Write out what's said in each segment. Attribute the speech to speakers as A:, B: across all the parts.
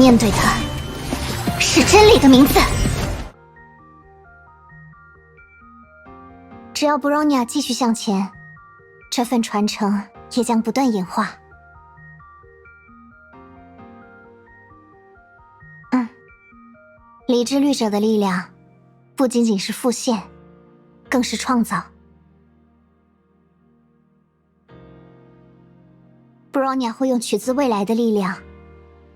A: 面对的是真理的名字。只要布罗尼亚继续向前，这份传承也将不断演化。嗯，理智律者的力量不仅仅是复现，更是创造。布罗尼亚会用取自未来的力量。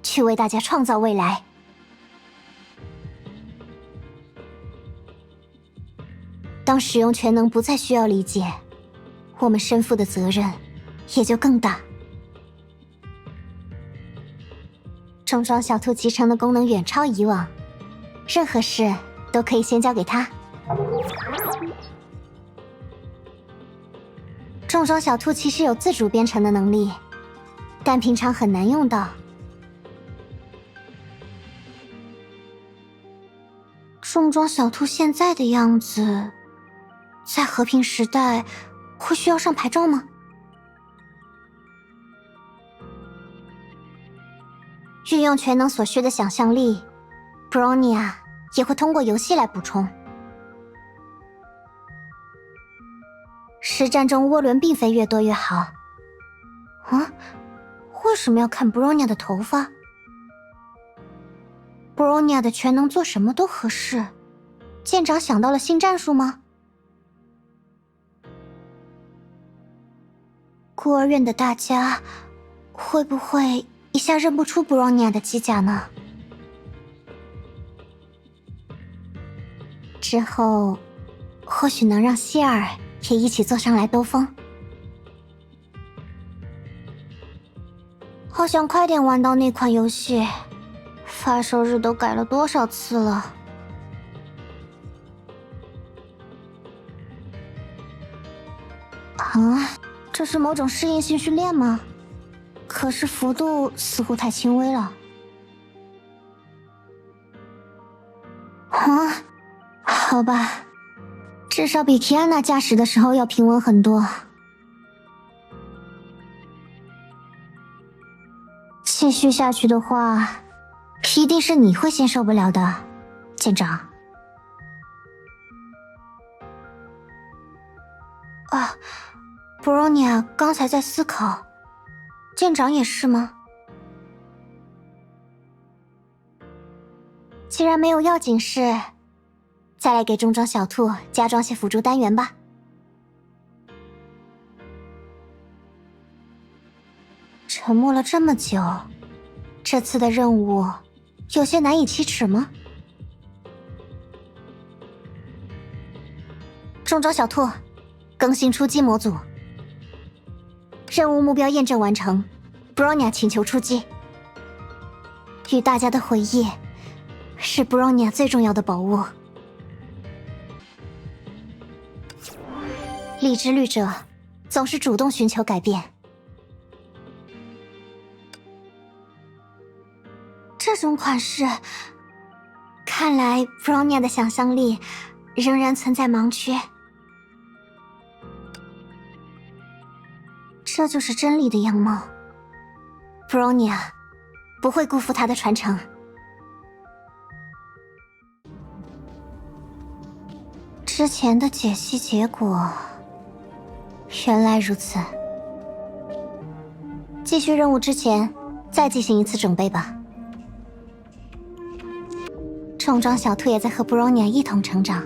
A: 去为大家创造未来。当使用全能不再需要理解，我们身负的责任也就更大。重装小兔集成的功能远超以往，任何事都可以先交给他。重装小兔其实有自主编程的能力，但平常很难用到。重装小兔现在的样子，在和平时代会需要上牌照吗？运用全能所需的想象力，Bronia 也会通过游戏来补充。实战中涡轮并非越多越好。啊？为什么要看 Bronia 的头发？布罗尼亚的全能做什么都合适。舰长想到了新战术吗？孤儿院的大家会不会一下认不出布罗尼亚的机甲呢？之后或许能让希尔也一起坐上来兜风。好想快点玩到那款游戏。发售日都改了多少次了？啊，这是某种适应性训练吗？可是幅度似乎太轻微了。啊，好吧，至少比提安娜驾驶的时候要平稳很多。继续下去的话。一定是你会先受不了的，舰长。啊，布罗尼亚刚才在思考，舰长也是吗？既然没有要紧事，再来给中装小兔加装些辅助单元吧。沉默了这么久，这次的任务。有些难以启齿吗？重装小兔，更新出击模组，任务目标验证完成。布罗尼亚请求出击。与大家的回忆，是布罗尼亚最重要的宝物。理智律者总是主动寻求改变。这种款式，看来 Bronya 的想象力仍然存在盲区。这就是真理的样貌 Bronya 不会辜负他的传承。之前的解析结果，原来如此。继续任务之前，再进行一次准备吧。重装小兔也在和布罗尼亚一同成长。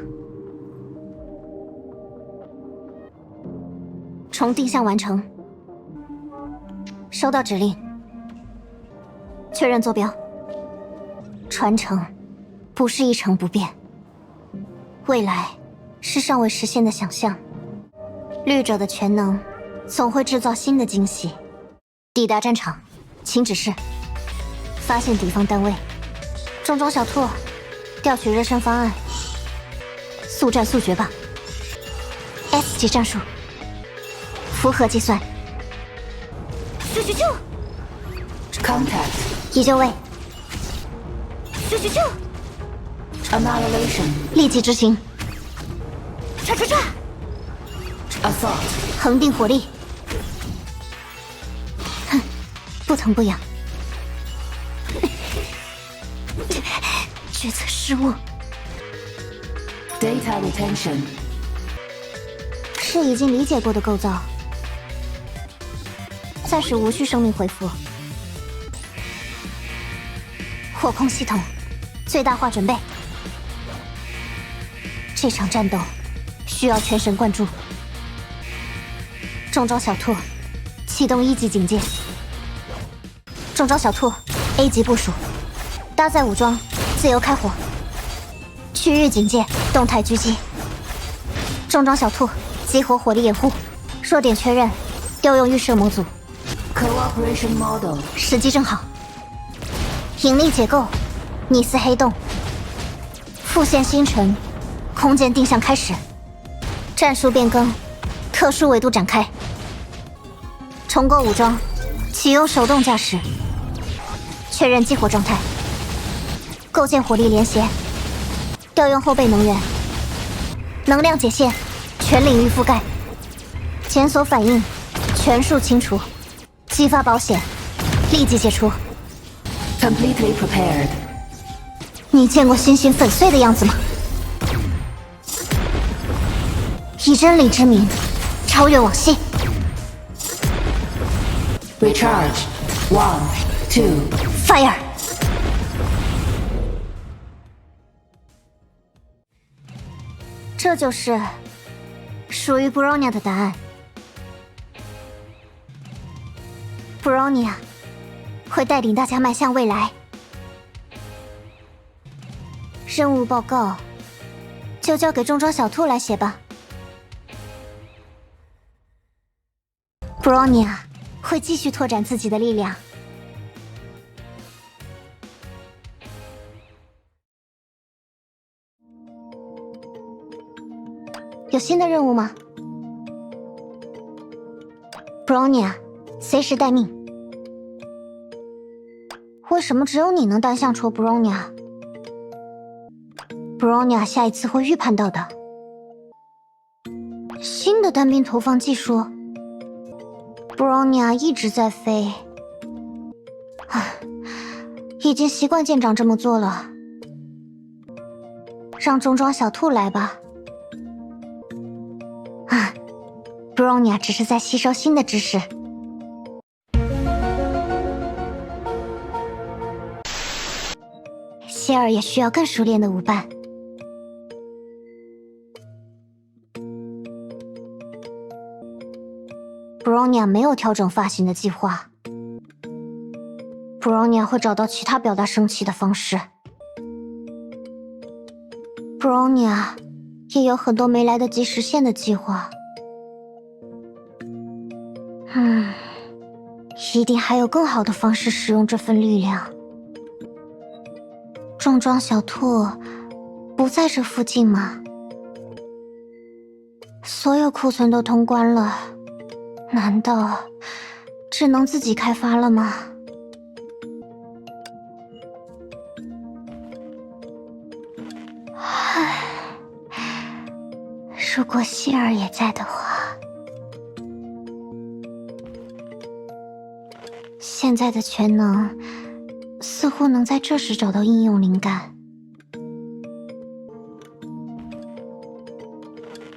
A: 重定向完成，收到指令，确认坐标。传承不是一成不变，未来是尚未实现的想象。绿者的全能总会制造新的惊喜。抵达战场，请指示。发现敌方单位，重装小兔。调取热身方案，速战速决吧。S 级战术，符合计算。咻咻咻
B: ！Contact，
A: 已就位。咻咻咻
B: ！Annihilation，
A: 立即执行。
B: 叉叉叉！Assault，
A: 恒定火力。哼，不疼不痒。决策失误。
B: Data retention.
A: 是已经理解过的构造，暂时无需生命恢复。火控系统最大化准备，这场战斗需要全神贯注。中招小兔，启动一级警戒。中招小兔 A 级部署，搭载武装，自由开火。区域警戒，动态狙击。重装小兔。激活火力掩护，弱点确认，调用预设模组。
B: Cooperation model.
A: 时机正好。引力结构，尼斯黑洞。复现星辰，空间定向开始。战术变更，特殊维度展开。重构武装，启用手动驾驶。确认激活状态。构建火力连携。调用后备能源。能量解限。全领域覆盖，检索反应全数清除，激发保险立即解除。
B: Completely prepared.
A: 你见过星星粉碎的样子吗？以真理之名，超越往昔。
B: Recharge. One, two.
A: Fire！这就是。属于 Bronya 的答案。Bronya 会带领大家迈向未来。任务报告就交给重装小兔来写吧。Bronya 会继续拓展自己的力量。有新的任务吗？Bronya，随时待命。为什么只有你能单向戳 Bronya？Bronya 下一次会预判到的。新的单兵投放技术，Bronya 一直在飞。啊，已经习惯舰长这么做了。让中装小兔来吧。，Bronya 只是在吸收新的知识。希尔也需要更熟练的舞伴。Bronya 没有调整发型的计划。Bronya 会找到其他表达生气的方式。Bronya 也有很多没来得及实现的计划。一定还有更好的方式使用这份力量。重装小兔不在这附近吗？所有库存都通关了，难道只能自己开发了吗？唉，如果希儿也在的话，现在的全能似乎能在这时找到应用灵感。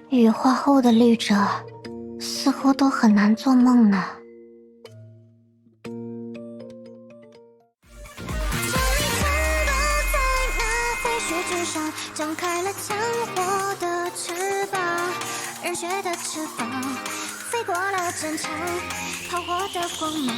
A: 羽化后的绿者似乎都很难做梦呢。
C: 之上张开了枪火的翅膀，热血的翅膀飞过了战场，炮火的光芒